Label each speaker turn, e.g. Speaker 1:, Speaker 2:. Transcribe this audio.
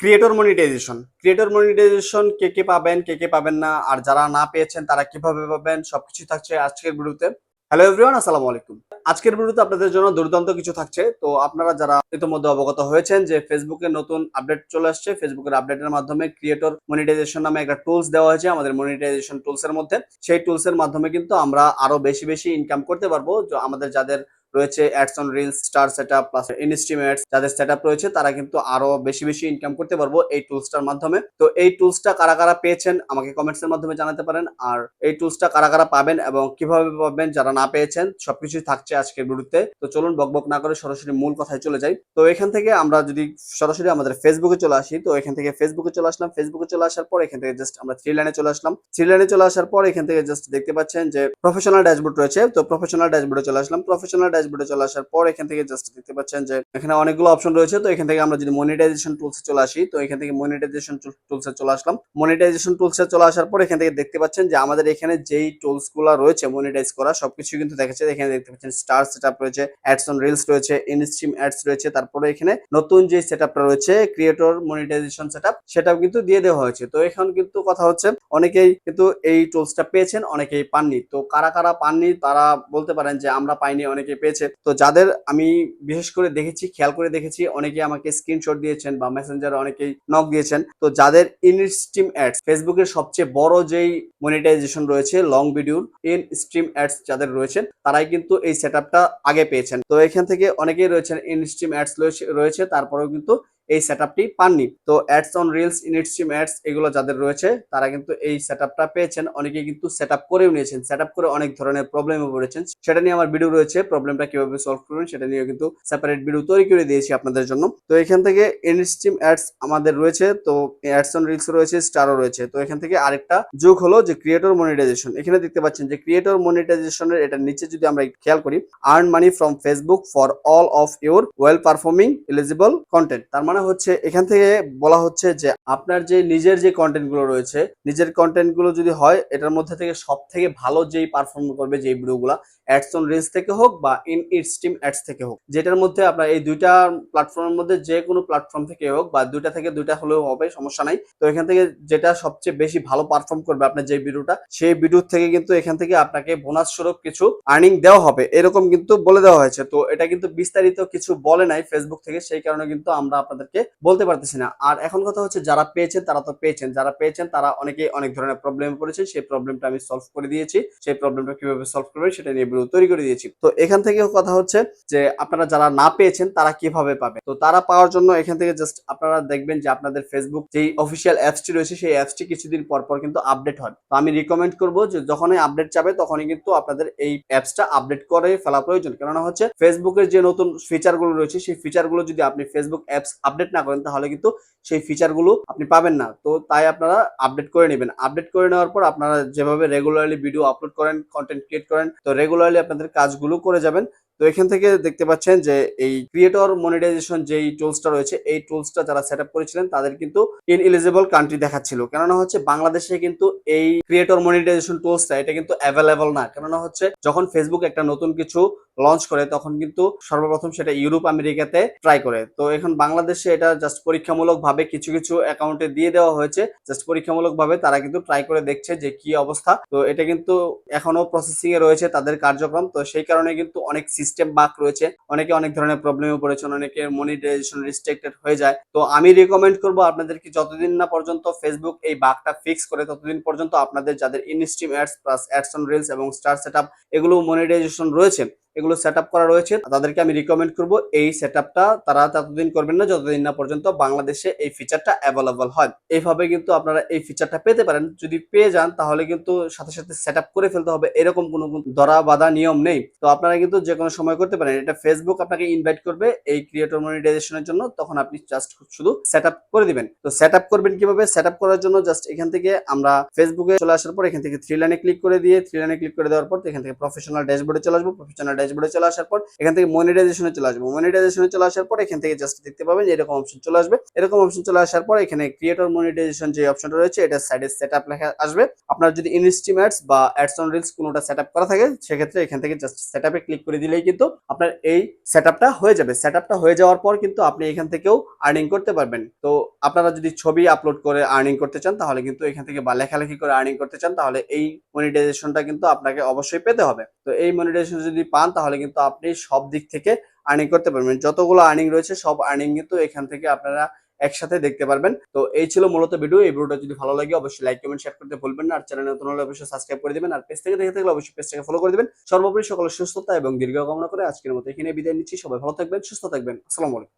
Speaker 1: Creator monetization creator monetization কে কে পাবেন, কে কে পাবেন না, আর যারা না পেয়েছেন, তারা কীভাবে পাবেন সবকিছু থাকছে আজকের ভিডিওতে। হ্যালো এভরিওয়ান আসসালামু আলাইকুম। আজকের ভিডিওতে আপনাদের জন্য দুর্দান্ত কিছু থাকছে। তো আপনারা যারা ইতিমধ্যে অবগত হয়েছেন যে ফেসবুকে নতুন আপডেট চলে আসছে ফেসবুকের আপডেটের মাধ্যমে ক্রিয়েটর মনিটাইজেশন নামে একটা টুলস দেওয়া হয়েছে আমাদের মনিটাইজেশন টুলস এর মধ্যে। সেই টুলস এর মাধ্যমে কিন্তু আমরা আরও বেশি বেশি ইনকাম করতে পারব। আমাদের যাদের রয়েছে ads on reels star setup plus instream ads যাদের সেটআপ রয়েছে তারা কিন্তু আরও বেশি বেশি ইনকাম করতে পারব এই টুলসটার মাধ্যমে। তো এই টুলসটা কারা কারা পেয়েছেন আমাকে কমেন্টস এর মাধ্যমে জানাতে পারেন। আর এই টুলসটা কারা কারা পাবেন এবং কীভাবে পাবেন যারা না পেয়েছেন, সবকিছুই থাকছে আজকের ভিডিওতে। তো চলুন বকবক না করে সরাসরি মূল কথায় চলে যাই। তো এখান থেকে আমরা যদি সরাসরি আমাদের ফেসবুকে চলে আসি, তো এখান থেকে ফেসবুকে চলে আসলাম। ফেসবুকে চলে আসার পর এখান থেকে জাস্ট আমরা থ্রি লাইনে চলে আসলাম। থ্রি লাইনে চলে আসার পর এখান থেকে জাস্ট দেখতে পাচ্ছেন যে প্রফেশনাল ড্যাশবোর্ড রয়েছে। তো প্রফেশনাল ড্যাশবোর্ডে চলে আসলাম। প্রফেশনাল ড্যাশবোর্ডে চলে আসার পর এখান থেকে জাস্ট দেখতে পাচ্ছেন যে এখানে অনেকগুলো অপশন রয়েছে। তো এখান থেকে আমরা যদি মনিটাইজেশন টুলসে চলে আসি, তো এখান থেকে মনিটাইজেশন টুলসে চলে আসলাম। মনিটাইজেশন টুলসে চলে আসার পর এখান থেকে দেখতে পাচ্ছেন যে আমাদের এখানে যেই টুলসগুলো রয়েছে মনিটাইজ করা সবকিছু কিন্তু দেখাচ্ছে এখানে দেখতে পাচ্ছেন স্টার সেটআপ রয়েছে অ্যাডস অন রিলস রয়েছে ইনস্ট্রিম অ্যাডস রয়েছে, তারপরে এখানে নতুন যে সেটআপটা রয়েছে ক্রিয়েটর মনিটাইজেশন সেটআপ সেটাও কিন্তু দিয়ে দেওয়া হয়েছে। তো এখন কিন্তু কথা হচ্ছে, অনেকেই কিন্তু এই টুলসটা পেয়েছেন, অনেকেই পাননি। তো কারা কারা পাননি, তারা বলতে পারেন যে আমরা পাইনি অনেকে পেয়েছে তো যাদের আমি বিশেষ করে দেখেছি, খেয়াল করে দেখেছি অনেকে আমাকে স্ক্রিনশট দিয়েছেন বা মেসেঞ্জারে অনেকেই নক দিয়েছেন। তো যাদের ইন স্ট্রিম অ্যাডস ফেসবুকের সবচেয়ে বড় যেই মনিটাইজেশন রয়েছে লং ভিডিওর ইন স্ট্রিম অ্যাডস যাদের রয়েছেন, তারাই কিন্তু এই সেটআপটা আগে পেয়েছেন। তো এখান থেকে অনেকেই রয়েছেন ইন স্ট্রিম অ্যাডস রয়েছে, তারপরেও কিন্তু এই সেটআপটি পাননি। তো ads on reels instream ads এগুলো যাদের রয়েছে, তারা কিন্তু এই সেটআপটা পেয়েছেন। অনেকে কিন্তু সেটআপ করেও নিয়েছেন। সেটআপ করে অনেক ধরনের প্রবলেমে পড়েছেন। সেটা নিয়ে আমার ভিডিও রয়েছে। প্রবলেমটা কীভাবে সলভ করবেন, সেটা নিয়ে কিন্তু সেপারেট ভিডিও তৈরি করে দিয়েছি আপনাদের জন্য। তো এখান থেকে ইনস্ট্রিম অ্যাডস আমাদের রয়েছে। তো অ্যাডস অন রিলস রয়েছে স্টারও রয়েছে। তো এখান থেকে আরেকটা যোগ হলো যে ক্রিয়েটর মনিটাইজেশন এখানে দেখতে পাচ্ছেন যে ক্রিয়েটর মনিটাইজেশনের এটা নিচে যদি আমরা খেয়াল করি earn money from Facebook for all of your well performing eligible content তার মানে হচ্ছে এখান থেকে বলা হচ্ছে যে আপনার যে নিজের যে কন্টেন্টগুলো রয়েছে, নিজের কন্টেন্টগুলো যদি হয়, এটার মধ্যে থেকে সব থেকে ভালো যেই পারফর্ম করবে যেই ভিডিওগুলো অ্যাডস অন রিলস থেকে হোক বা ইন ইট স্ট্রিম অ্যাডস থেকে হোক, যেটার মধ্যে আপনার এই দুইটা প্ল্যাটফর্মের মধ্যে যে কোনো প্ল্যাটফর্ম থেকে হোক বা দুইটা থেকে দুইটা হলেও হবে, সমস্যা নাই। তো এখান থেকে যেটা সবচেয়ে বেশি ভালো পারফর্ম করবে আপনার যে ভিডিওটা সেই ভিডিও থেকে কিন্তু এখান থেকে আপনাকে বোনাস স্বরূপ কিছু আর্নিং দেওয়া হবে। এরকম কিন্তু বলে দেওয়া হয়েছে। তো এটা কিন্তু বিস্তারিত কিছু বলে নাই ফেসবুক থেকে, সেই কারণে কিন্তু আমরা আপনাদেরকে বলতে পারতেছি না। আর এখন কথা হচ্ছে যারা পেয়েছেন, তারা তো পেয়েছেন। যারা পেয়েছেন, তারা অনেকেই অনেক ধরনের প্রবলেমে পড়েছেন। সেই প্রবলেমটা আমি সলভ করে দিয়েছি। সেই প্রবলেমটা কীভাবে সলভ করবেন, সেটা নিয়ে ভিডিও তৈরি করে দিয়েছি। তো এখান থেকে কথা হচ্ছে যে, আপনারা যারা না পেয়েছেন, তারা কীভাবে পাবে তো তারা পাওয়ার জন্য এখান থেকে জাস্ট আপনারা দেখবেন যে, আপনাদের ফেসবুক যেই অফিসিয়াল অ্যাপসটি রয়েছে, সেই অ্যাপসটি কিছুদিন পর পর কিন্তু আপডেট হয়। তো আমি রিকমেন্ড করব যে, যখনই আপডেট যাবে তখনই কিন্তু আপনাদের এই অ্যাপসটা আপডেট করে ফেলা প্রয়োজন। কেননা হচ্ছে ফেসবুকের যে নতুন ফিচারগুলো রয়েছে, সেই ফিচারগুলো যদি আপনি ফেসবুক অ্যাপস আপডেট না করেন, তাহলে কিন্তু সেই ফিচারগুলো আপনি পাবেন না। তো তাই আপনারা আপডেট করে নেবেন। আপডেট করে নেওয়ার পর আপনারা যেভাবে রেগুলারলি ভিডিও আপলোড করেন কন্টেন্ট ক্রিয়েট করেন, তো রেগুলারলি আপনাদের কাজগুলো করে যাবেন। তো এখান থেকে দেখতে পাচ্ছেন যে এই ক্রিয়েটর মনিটাইজেশন যেই টুলসটা রয়েছে, এই টুলসটা যারা সেট করেছিলেন, তাদের কিন্তু ইন এলিজিবল কান্ট্রি দেখাচ্ছিল। কেননা হচ্ছে বাংলাদেশে কিন্তু এই ক্রিয়েটর মনিটাইজেশন টুলসটা এটা কিন্তু অ্যাভেলেবল না। কেননা হচ্ছে যখন ফেসবুক একটা নতুন কিছু লঞ্চ করে, তখন কিন্তু সর্বপ্রথম সেটা ইউরোপ আমেরিকাতে ট্রাই করে। তো এখন বাংলাদেশে এটা জাস্ট পরীক্ষামূলক ভাবে কিছু কিছু অ্যাকাউন্টে দিয়ে দেওয়া হয়েছে। জাস্ট পরীক্ষামূলক ভাবে তারা কিন্তু ট্রাই করে দেখছে যে কি অবস্থা। তো এটা কিন্তু এখনও প্রসেসিং এ রয়েছে তাদের কার্যক্রম। তো সেই কারণে কিন্তু অনেক সিস্টেম বাক রয়েছে। অনেকে অনেক ধরনের প্রবলেমে পড়েছেন, অনেকে মনিটাইজেশন রিস্ট্রিক্টেড হয়ে যায়। তো আমি রেকমেন্ড করব আপনাদেরকে যতদিন না পর্যন্ত ফেসবুক এই বাগটা ফিক্স করে, ততদিন পর্যন্ত আপনাদের যাদের instream ads plus ads on reels এবং স্টার সেট এগুলো মনিটাইজেশন রয়েছে এগুলো সেট করা রয়েছে। তাদেরকে আমি রিকমেন্ড করব এই সেট তারা ততদিন করবেন না, যতদিন না পর্যন্ত বাংলাদেশে এই ফিচারটা অ্যাভেলেবল হয়। এইভাবে কিন্তু আপনারা এই ফিচারটা পেতে পারেন। যদি পেয়ে যান, তাহলে কিন্তু সাথে সাথে সেট করে ফেলতে হবে। এরকম কোনো ধরা বাধা নিয়ম নেই। তো আপনারা কিন্তু যে কোনো সময় করতে পারেন। এটা ফেসবুক আপনাকে ইনভাইট করবে এই ক্রিয়েটর মনিটাইজেশনের জন্য। তখন আপনি জাস্ট শুধু সেট করে দিবেন। তো সেট করবেন কীভাবে? সেট করার জন্য জাস্ট এখান থেকে আমরা ফেসবুকে চলে আসার পর এখান থেকে থ্রি লাইনে ক্লিক করে দিয়ে থ্রি লাইনে ক্লিক করে দেওয়ার পর এখান থেকে প্রফেশনাল ড্যাশবোর্ডে চলে আসব। প্রফেশনাল ড্যাশবোর্ডে চলে আসার পর, এখান থেকে মনিটাইজেশনে চলে আসবে। মনিটাইজেশনে চলে আসার পর, এখান থেকে জাস্ট দেখতে পাবেন এরকম অপশন চলে আসবে। এরকম অপশন চলে আসার পর, এখানে ক্রিয়েটর মনিটাইজেশন যে অপশনটা রয়েছে, এটা সাইডে সেট আপ লেখা আসবে। আপনার যদি ইনস্ট্রিম অ্যাডস বা অ্যাডস অন রিলস কোনোটা সেট আপ করা থাকে, সেক্ষেত্রে এখান থেকে জাস্ট সেট আপে ক্লিক করে দিলেই কিন্তু আপনার এই সেট আপটা হয়ে যাবে। সেট আপটা হয়ে যাওয়ার পর কিন্তু আপনি এখান থেকেও আর্নিং করতে পারবেন। তো আপনারা যদি ছবি আপলোড করে আর্নিং করতে চান, তাহলে কিন্তু এখান থেকে বা লেখালেখি করে আর্নিং করতে চান, তাহলে এই মনিটাইজেশনটা কিন্তু আপনাকে অবশ্যই পেতে হবে। তো এই মনিটাইজেশন যদি পান তাহলে কিন্তু আপনি সব দিক থেকে আর্নিং করতে পারবেন। যতগুলো আর্নিং রয়েছে, সব আর্নিং কিন্তু এখান থেকে আপনারা একসাথে দেখতে পারবেন। তো এই ছিল মূলত ভিডিও এই ভিডিওটা যদি ভালো লাগে, অবশ্যই লাইক কমেন্ট শেয়ার করতে ভুলবেন না। আর চ্যানেল নতুন হলে অবশ্যই সাবস্ক্রাইব করে দিবেন। আর পেজ থেকে দেখে থাকলে অবশ্যই পেজটাকে ফলো করে দিবেন। সর্বোপরি সকলের সুস্থতা এবং দীর্ঘ কামনা করে আজকের মতো এখানে বিদায় নিচ্ছি। সবাই ভালো থাকবেন, সুস্থ থাকবেন। আসসালামু আলাইকুম।